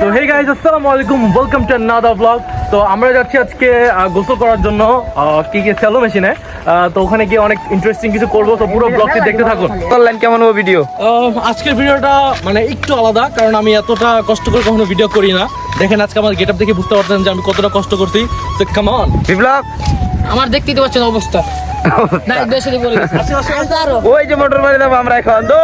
তো hey guys আসসালামু আলাইকুম। ওয়েলকাম টু আনাদার ব্লগ তো আমরা যাচ্ছি আজকে গোসল করার জন্য আহ, কি কি সেলো মেশিনে? তো ওখানে গিয়ে অনেক ইন্টারেস্টিং কিছু করব। তো পুরো ব্লগটি দেখতে থাকুন। করলেন কেমন হবে ভিডিও আজকের ভিডিওটা মানে একটু আলাদা কারণ আমি এতটা কষ্ট করে কখনো ভিডিও করি না। দেখেন আজকে আমার গেট আপ দেখে বুঝতে পারছেন যে আমি কতটা কষ্ট করছি। তো কামন বিপ্লব? আমার দেখতেই তো পাচ্ছেন অবস্থা। বলে গেছে। আরও। ওই যে মোটর বাড়ি আমরা এখন। তো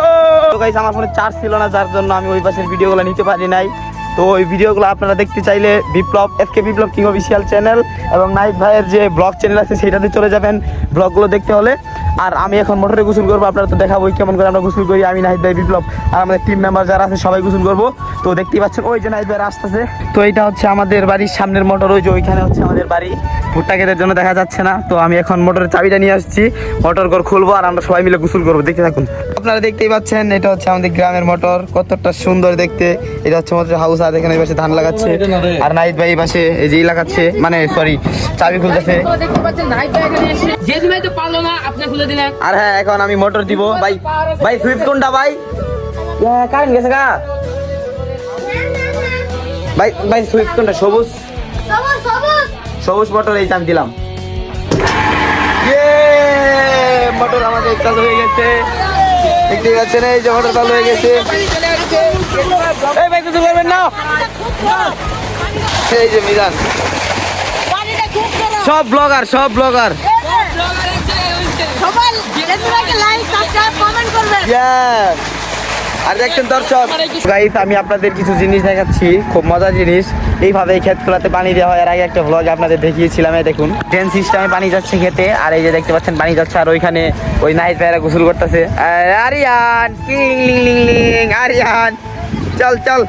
আমার ফোনে চার্জ ছিল না যার জন্য আমি ওই পাশের ভিডিওগুলো নিতে পারি নাই। তো ওই ভিডিওগুলো আপনারা দেখতে চাইলে Biplob FK Biplob king official channel এবং নাইট ভাইয়ের যে ব্লগ চ্যানেল আছে সেটাতে চলে যাবেন ব্লগগুলো দেখতে হলে। আর আমি এখন মোটরে গোসল করব, আপনারা তো দেখাবো কেমন করে আমরা গোসল করি, আমি নাহিদ ভাই বিপ্লব আর আমাদের টিম মেম্বার যারা আছে সবাই গোসল করব। তো দেখতেই পাচ্ছেন ওই যে রাস্তা আছে তো এটা হচ্ছে আমাদের বাড়ির সামনের মোটর ওই যে ওইখানে হচ্ছে আমাদের বাড়ি। ভুট্টা ক্ষেতের জন্য দেখা যাচ্ছে না। তো আমি এখন মোটরের চাবিটা নিয়ে আসছি মোটর ঘর খুলবো আর আমরা সবাই মিলে গোসল করব। দেখতে থাকুন। আপনারা দেখতেই পাচ্ছেন এটা হচ্ছে আমাদের গ্রামের মোটর। কতটা সুন্দর দেখতে। এটা হচ্ছে আমাদের হাউস আর এখানে এই পাশে ধান লাগাচ্ছে। আর নাহিদ ভাই পাশে এই যে লাগাচ্ছে মানে সরি চাবি খুলতেছে। তো দেখতে পাচ্ছেন নাইট ভাই এখানে এসে জেদি ভাই তো পারল না আপনি খুলে দিলেন। আর হ্যাঁ এখন আমি মোটর দিব। ভাই ভাই সুইফট কোনটা ভাই? কারেন্ট গেছে গা। ভাই ভাই সুইফট কোনটা? সবুজ? সবুজ মোটর এই আমি দিলাম। মোটর আমাদের চালু হয়ে গেছে। দেখতে পাচ্ছেন এই যে মোটর চালু হয়ে গেছে। এই ভাই কিছু করবেন না? এই যে মিজান। সব ব্লগার সব ব্লগার সবাই লাইক সাবস্ক্রাইব কমেন্ট করবেন! আর দেখছেন দর্শক গাইস আমি আপনাদের কিছু জিনিস দেখাচ্ছি খুব মজার জিনিস। এইভাবে এই ক্ষেতগুলোতে পানি দেওয়া হয়। এর আগে একটা ভ্লগ আপনাদের দেখিয়েছিলাম এই দেখুন। ট্রেন সিস্টেমে পানি যাচ্ছে খেতে আর এই যে দেখতে পাচ্ছেন পানি যাচ্ছে আর ওইখানে ওই নাহিদ ভাইরা গোসল করতেছে। আরিয়ান আরিয়ান। চল চল।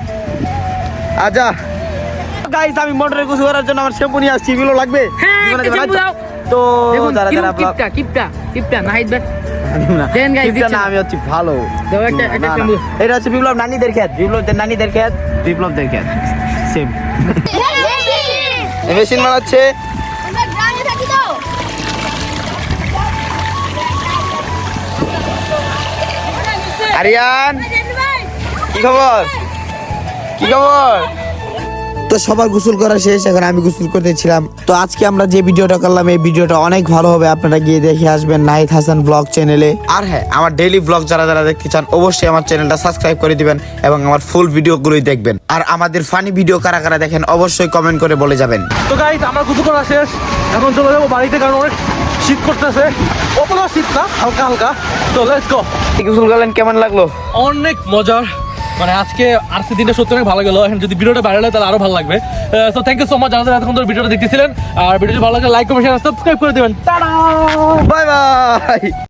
আজা। গাইস আমি মোটরে গোসল করার জন্য আমার শ্যাম্পু নিয়ে আসছি। এগুলো লাগবে? হ্যাঁ, আচ্ছা। তো যারা যারা কিপটা কিপটা কিপটা নাহিদ ভাই। না। আমি হচ্ছে ভালো। এটা হচ্ছে বিপ্লব নানিদের বিপ্লবদের নানিদের বিপ্লবদের সেম মেশিন আরিয়ান কি খবর? কি খবর? তো সবার গোসল করা শেষ এখন আমি গোসল করতেছিলাম তো আজকে আমরা যে ভিডিওটা করলাম এই ভিডিওটা অনেক ভালো হবে আপনারা গিয়ে দেখে আসবেন নাহিদ হাসান ব্লগ চ্যানেলে আর হ্যাঁ আমার ডেইলি ব্লগ যারা যারা দেখতে চান অবশ্যই আমার চ্যানেলটা সাবস্ক্রাইব করে দিবেন এবং আমার ফুল ভিডিওগুলোই দেখবেন। আর আমাদের ফানি ভিডিও কারা কারা দেখেন অবশ্যই কমেন্ট করে বলে যাবেন। তো গাইজ আমার গোসল করা শেষ। এখন চলে যাব বাড়িতে কারণ অনেক শীত করতেছে। অতটা শীত না হালকা হালকা। তো লেটস গো গোসল করলেন কেমন লাগল? অনেক মজার। মানে আজকে আজকে দিনটা সত্যি অনেক ভালো গেলো। এখন যদি ভিডিওটা হয়, তাহলে আরও ভালো লাগবে। তো থ্যাংক ইউ সো মাচ যারা এতক্ষণ ধরে ভিডিওটা দেখতেছিলেন। আর ভিডিওটি ভালো লাগলে লাইক কমেন্ট সাবস্ক্রাইব করে দেবেন। Bye bye